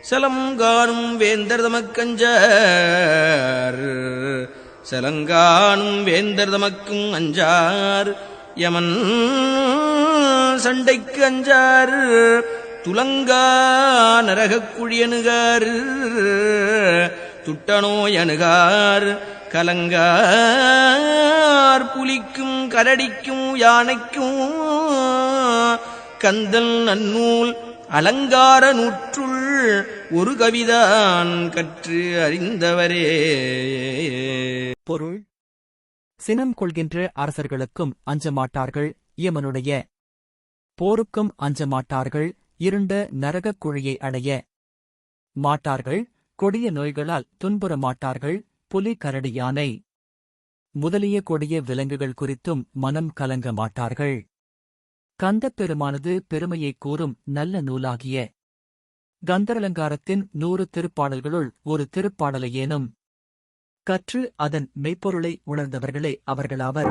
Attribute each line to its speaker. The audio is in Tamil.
Speaker 1: சலம் வேந்தர் தமக்கஞ்சார் சலங்காணும் வேந்தர் தமக்கும் அஞ்சார். யமன் சண்டைக்கு அஞ்சார். துலங்கா நரகக்குழியனுகார் துட்டனோயனுகார் கலங்கார் புலிக்கும் கரடிக்கும் யானைக்கும். கந்தல் நன்னூல் அலங்கார நூற்றுள் ஒரு கவிதான் கற்று அறிந்தவரே.
Speaker 2: பொருள். சினம் கொள்கின்ற அரசர்களுக்கும் அஞ்சமாட்டார்கள். இயமனுடைய போருக்கும் அஞ்சமாட்டார்கள். இருண்ட நரகக் குழியை அடைய மாட்டார்கள். கொடிய நோய்களால் துன்புற மாட்டார்கள் புலி கரடி யானை. முதலிய கொடிய விலங்குகள் குறித்தும் மனம் கலங்க மாட்டார்கள். கந்தப் பெருமானது பெருமையைக் கூறும் நல்ல நூலாகிய கந்தரலங்காரத்தின் நூறு திருப்பாடல்களுள் ஒரு திருப்பாடலையேனும் கற்று அதன் மெய்ப்பொருளை உணர்ந்தவர்களே அவர்களாவர்.